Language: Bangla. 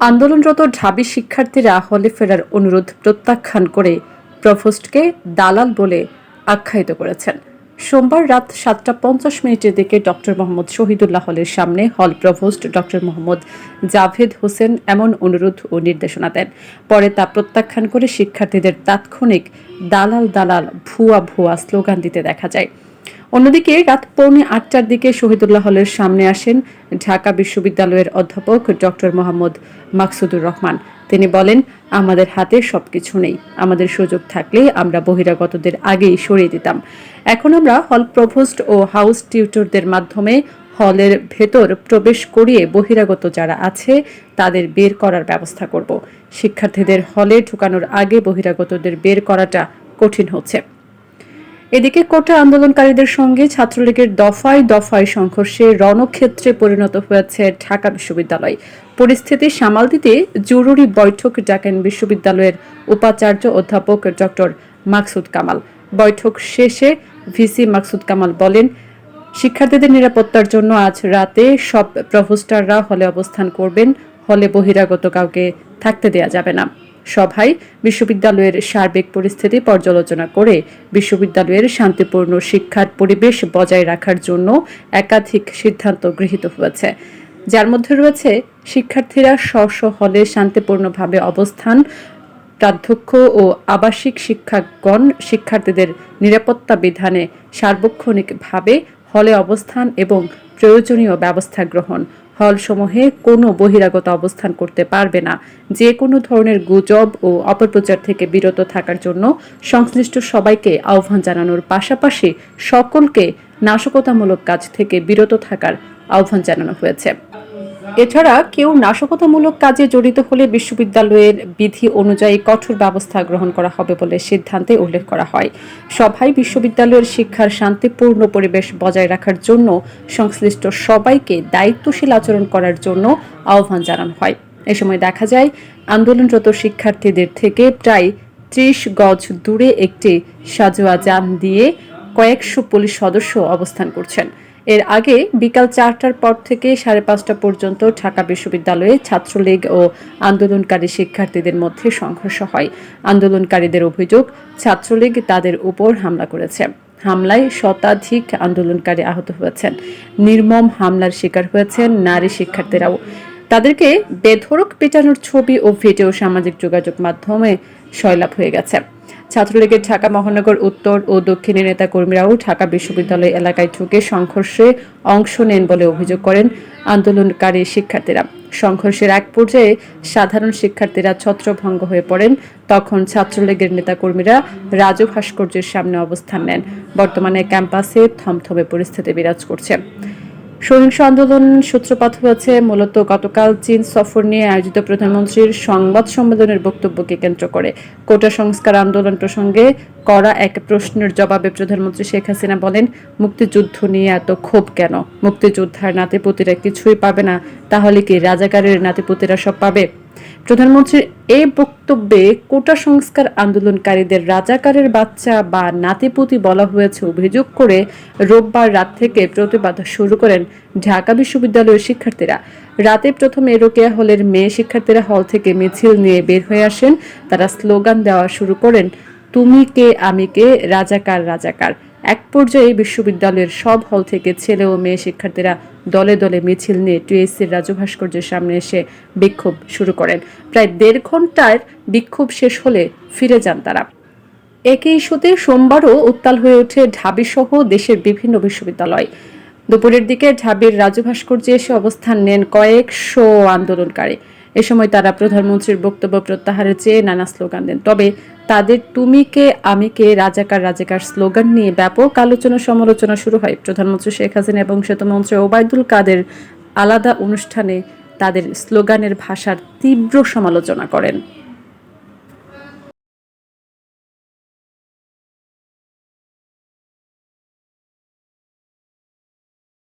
আন্দোলনরত ঢাবি শিক্ষার্থীরা হলে ফেরার অনুরোধ প্রত্যাখ্যান করে প্রভোস্টকে দালাল বলে আখ্যায়িত করেছেন। সোমবার রাত সাতটা পঞ্চাশ মিনিটের দিকে ডক্টর মোহাম্মদ শহীদুল্লাহ হলের সামনে hall provost doctor Mohammad Javed Hossain এমন অনুরোধ ও নির্দেশনা দেন। পরে তা প্রত্যাখ্যান করে শিক্ষার্থীদের তাৎক্ষণিক দালাল দালাল ভুয়া ভুয়া স্লোগান দিতে দেখা যায়। অন্যদিকে রাত পৌনে আটটার দিকে শহীদুল্লাহ হলের সামনে আসেন ঢাকা বিশ্ববিদ্যালয়ের অধ্যাপক ডক্টর মোহাম্মদ মাকসুদুর রহমান। তিনি বলেন, আমাদের হাতে সবকিছু নেই। আমাদের সুযোগ থাকলে আমরা বহিরাগতদের আগেই সরিয়ে দিতাম। এখন আমরা হল প্রভোস্ট ও হাউস টিউটরদের মাধ্যমে হলের ভেতর প্রবেশ করিয়ে বহিরাগত যারা আছে, তাদের বের করার ব্যবস্থা করব। শিক্ষার্থীদের হলে ঢুকানোর আগে বহিরাগতদের বের করাটা কঠিন হচ্ছে। এদিকে কোটা আন্দোলনকারীদের সঙ্গে ছাত্রলীগের দফায় দফায় সংঘর্ষে রণক্ষেত্রে পরিণত হয়েছে ঢাকা বিশ্ববিদ্যালয়। পরিস্থিতি সামাল দিতে জরুরি বৈঠক ডাকেন বিশ্ববিদ্যালয়ের উপাচার্য অধ্যাপক ডক্টর মাকসুদ কামাল। বৈঠক শেষে ভিসি মাকসুদ কামাল বলেন, শিক্ষার্থীদের নিরাপত্তার জন্য আজ রাতে সব প্রভোস্টাররা হলে অবস্থান করবেন, হলে বহিরাগত কাউকে থাকতে দেয়া যাবে না। সভায় বিশ্ববিদ্যালয়ের সার্বিক পরিস্থিতি পর্যালোচনা করে বিশ্ববিদ্যালয়ের শান্তিপূর্ণ শিক্ষার পরিবেশ বজায় রাখার জন্য একাধিক সিদ্ধান্ত গৃহীত হয়েছে। যার মধ্যে রয়েছে, শিক্ষার্থীরা স্ব হলে শান্তিপূর্ণভাবে অবস্থান, প্রাধ্যক্ষ ও আবাসিক শিক্ষাগণ শিক্ষার্থীদের নিরাপত্তা বিধানে সার্বক্ষণিকভাবে হলে অবস্থান এবং প্রয়োজনীয় ব্যবস্থা গ্রহণ। হলসমূহে কোনো বহিরাগত অবস্থান করতে পারবে না। যে কোনো ধরনের গুজব ও অপপ্রচার থেকে বিরত থাকার জন্য সংশ্লিষ্ট সবাইকে আহ্বান জানানোর পাশাপাশি সকলকে নাশকতামূলক কাজ থেকে বিরত থাকার আহ্বান জানানো হয়েছে। এছাড়া কেউ নাশকতামূলক কাজে জড়িত হলে বিশ্ববিদ্যালয়ের বিধি অনুযায়ী কঠোর ব্যবস্থা গ্রহণ করা হবে বলে সিদ্ধান্তে উল্লেখ করা হয়। সভায় বিশ্ববিদ্যালয়ের শিক্ষার শান্তিপূর্ণ পরিবেশ বজায় রাখার জন্য সংশ্লিষ্ট সবাইকে দায়িত্বশীল আচরণ করার জন্য আহ্বান জানানো হয়। এ সময় দেখা যায়, আন্দোলনরত শিক্ষার্থীদের থেকে প্রায় ত্রিশ গজ দূরে একটি সাজোয়া যান দিয়ে কয়েকশো পুলিশ সদস্য অবস্থান করছেন। এর আগে বিকাল চারটার পর থেকে সাড়ে পাঁচটা পর্যন্ত ঢাকা বিশ্ববিদ্যালয়ে ছাত্রলীগ ও আন্দোলনকারী শিক্ষার্থীদের মধ্যে সংঘর্ষ হয়। আন্দোলনকারীদের অভিযোগ, ছাত্রলীগ তাদের উপর হামলা করেছে। হামলায় শতাধিক আন্দোলনকারী আহত হয়েছেন। নির্মম হামলার শিকার হয়েছেন নারী শিক্ষার্থীরাও। তাদেরকে বেধরক পেটানোর ছবি ও ভিডিও সামাজিক যোগাযোগ মাধ্যমে সয়লাভ হয়ে গেছে। ছাত্রলীগের ঢাকা মহানগর উত্তর ও দক্ষিণের নেতা কর্মীরাও ঢাকা বিশ্ববিদ্যালয় এলাকায় ঢুকে সংঘর্ষে অংশ নেন বলে অভিযোগ করেন আন্দোলনকারী শিক্ষার্থীরা। সংঘর্ষের এক পর্যায়ে সাধারণ শিক্ষার্থীরা ছত্রভঙ্গ হয়ে পড়েন। তখন ছাত্রলীগের নেতাকর্মীরা রাজু ভাস্কর্যের সামনে অবস্থান নেন। বর্তমানে ক্যাম্পাসে থমথমে পরিস্থিতি বিরাজ করছে। সহিংস আন্দোলন সূত্রপাত হয়েছে। মূলত গতকাল চীন সফর নিয়ে আয়োজিত প্রধানমন্ত্রীর সংবাদ সম্মেলনের বক্তব্যকে কেন্দ্র করে কোটা সংস্কার আন্দোলন প্রসঙ্গে করা এক প্রশ্নের জবাবে প্রধানমন্ত্রী শেখ হাসিনা বলেন, মুক্তিযুদ্ধ নিয়ে এত ক্ষোভ কেন? মুক্তিযোদ্ধার নাতিপুতিরা কিছুই পাবে না। তাহলে কি রাজাকারের নাতিপুতিরা সব পাবে? প্রধানমন্ত্রীর এই বক্তব্যে কোটা সংস্কার আন্দোলনকারীদের রাজাকারের বাচ্চা বা নাতিপুতি বলা হয়েছে অভিযোগ করে রোববার রাত থেকে প্রতিবাদ শুরু করেন ঢাকা বিশ্ববিদ্যালয়ের শিক্ষার্থীরা। রাতে প্রথমে রোকেয়া হলের মেয়ে শিক্ষার্থীরা হল থেকে মিছিল নিয়ে বের হয়ে আসেন। তারা স্লোগান দেওয়া শুরু করেন, তুমি কে, আমি কে? রাজাকার রাজাকার। এক পর্যায়ে বিশ্ববিদ্যালয়ের সব হল থেকে ছেলে ও মেয়ে শিক্ষার্থীরা দলে দলে মিছিল নিয়ে টিএসসির রাজু ভাস্কর্যের সামনে এসে বিক্ষোভ শুরু করেন। প্রায় দেড় ঘণ্টার বিক্ষোভ শেষ হলে ফিরে যান তারা। একই ইস্যুতে সোমবারও উত্তাল হয়ে ওঠে ঢাবিসহ দেশের বিভিন্ন বিশ্ববিদ্যালয়। দুপুরের দিকে ঢাবির রাজু ভাস্কর্যে এসে অবস্থান নেন কয়েকশো আন্দোলনকারী। এ সময় তারা প্রধানমন্ত্রীর বক্তব্য প্রত্যাহারের চেয়ে নানা স্লোগান দেন। তবে তাদের তুমি কে, আমি কে, রাজাকার রাজাকার স্লোগান নিয়ে ব্যাপক আলোচনা সমালোচনা শুরু হয়। প্রধানমন্ত্রী শেখ হাসিনা এবং সেতুমন্ত্রী ওবায়দুল কাদের আলাদা অনুষ্ঠানে তাদের স্লোগানের ভাষার তীব্র সমালোচনা করেন।